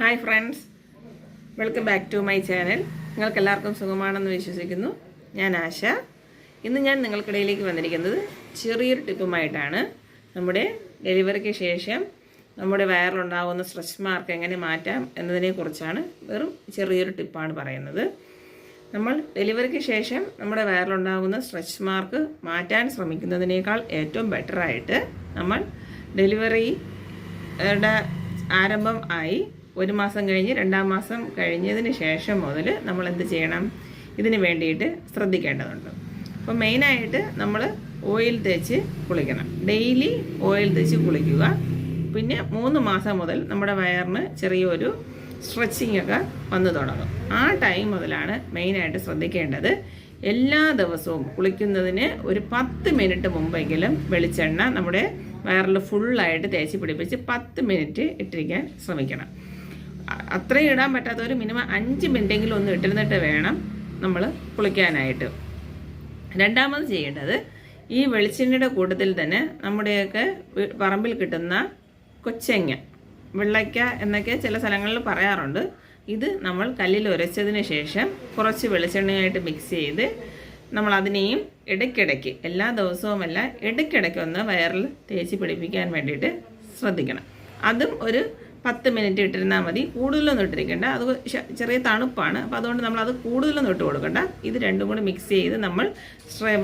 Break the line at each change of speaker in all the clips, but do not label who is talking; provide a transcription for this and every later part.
Hi friends welcome back to my channel നിങ്ങൾക്ക് എല്ലാവർക്കും സുഖമാണെന്ന് വിശ്വസിക്കുന്നു. ഞാൻ ആശ. ഇന്ന് ഞാൻ നിങ്ങൾക്കിടയിലേക്ക് വന്നിരിക്കുന്നത് ചെറിയൊരു ടിപ്പുമായിട്ടാണ്. നമ്മുടെ ഡെലിവറിക്ക് ശേഷം നമ്മുടെ വയറിലുണ്ടാകുന്ന സ്ട്രെച്ച് മാർക്ക് എങ്ങനെ മാറ്റാം എന്നതിനെക്കുറിച്ചാണ് വെറും ചെറിയൊരു ടിപ്പാണ് പറയുന്നത്. നമ്മൾ ഡെലിവറിക്ക് ശേഷം നമ്മുടെ വയറിലുണ്ടാകുന്ന സ്ട്രെച്ച് മാർക്ക് മാറ്റാൻ ശ്രമിക്കുന്നതിനേക്കാൾ ഏറ്റവും ബെറ്ററായിട്ട് നമ്മൾ ഡെലിവറിയുടെ ആരംഭം ആയി ഒരു മാസം കഴിഞ്ഞ് രണ്ടാം മാസം കഴിഞ്ഞതിന് ശേഷം മുതൽ നമ്മൾ എന്ത് ചെയ്യണം? ഇതിന് വേണ്ടിയിട്ട് ശ്രദ്ധിക്കേണ്ടതുണ്ട്. അപ്പോൾ മെയിനായിട്ട് നമ്മൾ ഓയിൽ തേച്ച് കുളിക്കണം. ഡെയിലി ഓയിൽ തേച്ച് കുളിക്കുക. പിന്നെ മൂന്ന് മാസം മുതൽ നമ്മുടെ വയറിന് ചെറിയൊരു സ്ട്രെച്ചിങ് ഒക്കെ വന്നു തുടങ്ങും. ആ ടൈം മുതലാണ് മെയിനായിട്ട് ശ്രദ്ധിക്കേണ്ടത്. എല്ലാ ദിവസവും കുളിക്കുന്നതിന് ഒരു പത്ത് മിനിറ്റ് മുമ്പെങ്കിലും വെളിച്ചെണ്ണ നമ്മുടെ വയറിൽ ഫുള്ളായിട്ട് തേച്ച് പിടിപ്പിച്ച് പത്ത് മിനിറ്റ് ഇട്ടിരിക്കാൻ ശ്രമിക്കണം. അത്രയും ഇടാൻ പറ്റാത്തവർ മിനിമം അഞ്ച് മിനിറ്റെങ്കിലും ഒന്ന് ഇട്ടിരുന്നിട്ട് വേണം നമ്മൾ കുളിക്കാനായിട്ട്. രണ്ടാമത് ചെയ്യേണ്ടത് ഈ വെളിച്ചെണ്ണയുടെ കൂട്ടത്തിൽ തന്നെ നമ്മുടെയൊക്കെ പറമ്പിൽ കിട്ടുന്ന കൊച്ചങ്ങ വെള്ളയ്ക്ക എന്നൊക്കെ ചില സ്ഥലങ്ങളിൽ പറയാറുണ്ട്. ഇത് നമ്മൾ കല്ലിൽ ഉരച്ചതിന് ശേഷം കുറച്ച് വെളിച്ചെണ്ണയായിട്ട് മിക്സ് ചെയ്ത് നമ്മൾ അതിനെയും ഇടയ്ക്കിടയ്ക്ക് എല്ലാ ദിവസവുമല്ല ഇടയ്ക്കിടയ്ക്ക് ഒന്ന് വയറിൽ തേച്ച് പിടിപ്പിക്കാൻ വേണ്ടിയിട്ട് ശ്രദ്ധിക്കണം. അതും ഒരു പത്ത് മിനിറ്റ് ഇട്ടിരുന്നാൽ മതി. കൂടുതലൊന്നും ഇട്ടിരിക്കേണ്ട. അത് ചെറിയ തണുപ്പാണ്. അപ്പോൾ അതുകൊണ്ട് നമ്മൾ അത് കൂടുതലൊന്നും ഇട്ട് കൊടുക്കണ്ട. ഇത് രണ്ടും കൂടി മിക്സ് ചെയ്ത് നമ്മൾ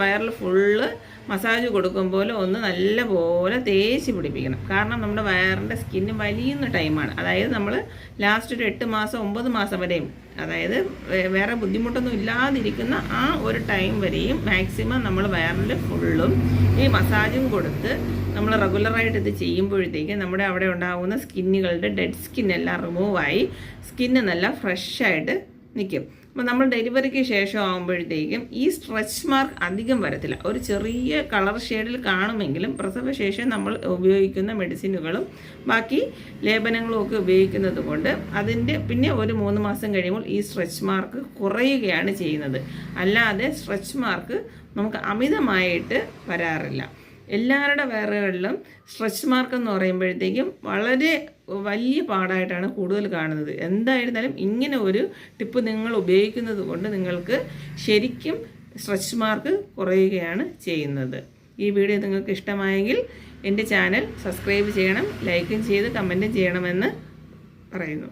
വയറിൽ ഫുള്ള് മസാജ് കൊടുക്കും പോലെ ഒന്ന് നല്ല പോലെ തേച്ച് പിടിപ്പിക്കണം. കാരണം നമ്മുടെ വയറിന്റെ സ്കിന്ന് വലിയുന്ന ടൈമാണ് അതായത് നമ്മൾ ലാസ്റ്റ് ഒരു എട്ട് മാസം ഒമ്പത് മാസം വരെയും അതായത് വേറെ ബുദ്ധിമുട്ടൊന്നും ഇല്ലാതിരിക്കുന്ന ആ ഒരു ടൈം വരെയും മാക്സിമം നമ്മൾ വയറിൽ ഫുള്ളും ഈ മസാജും കൊടുത്ത് നമ്മൾ റെഗുലറായിട്ട് ഇത് ചെയ്യുമ്പോഴത്തേക്ക് നമ്മുടെ അവിടെ ഉണ്ടാകുന്ന സ്കിന്നുകളുടെ ഡെഡ് സ്കിന്നെല്ലാം റിമൂവായി സ്കിന്ന് നല്ല ഫ്രഷായിട്ട് നിൽക്കും അപ്പോൾ നമ്മൾ ഡെലിവറിക്ക് ശേഷം ആകുമ്പോഴത്തേക്കും ഈ സ്ട്രെച്ച് മാർക്ക് അധികം വരത്തില്ല. ഒരു ചെറിയ കളർ ഷെയ്ഡിൽ കാണുമെങ്കിലും പ്രസവശേഷം നമ്മൾ ഉപയോഗിക്കുന്ന മെഡിസിനുകളും ബാക്കി ലേപനങ്ങളും ഒക്കെ ഉപയോഗിക്കുന്നത് കൊണ്ട് അതിന്റെ പിന്നെ ഒരു മൂന്ന് മാസം കഴിയുമ്പോൾ ഈ സ്ട്രെച്ച് മാർക്ക് കുറയുകയാണ് ചെയ്യുന്നത്. അല്ലാതെ സ്ട്രെച്ച് മാർക്ക് നമുക്ക് അമിതമായിട്ട് വരാറില്ല. എല്ലാവരുടെ വയറുകളിലും സ്ട്രെച്ച് മാർക്ക് എന്ന് പറയുമ്പോഴത്തേക്കും വളരെ വലിയ പാടായിട്ടാണ് കൂടുതൽ കാണുന്നത്. എന്തായിരുന്നാലും ഇങ്ങനെ ഒരു ടിപ്പ് നിങ്ങൾ ഉപയോഗിക്കുന്നത് കൊണ്ട് നിങ്ങൾക്ക് ശരിക്കും സ്ട്രെച്ച് മാർക്ക് കുറയുകയാണ് ചെയ്യുന്നത്. ഈ വീഡിയോ നിങ്ങൾക്ക് ഇഷ്ടമായെങ്കിൽ എന്റെ ചാനൽ സബ്സ്ക്രൈബ് ചെയ്യണം ലൈക്കും ചെയ്ത് കമന്റും ചെയ്യണമെന്ന് പറയുന്നു.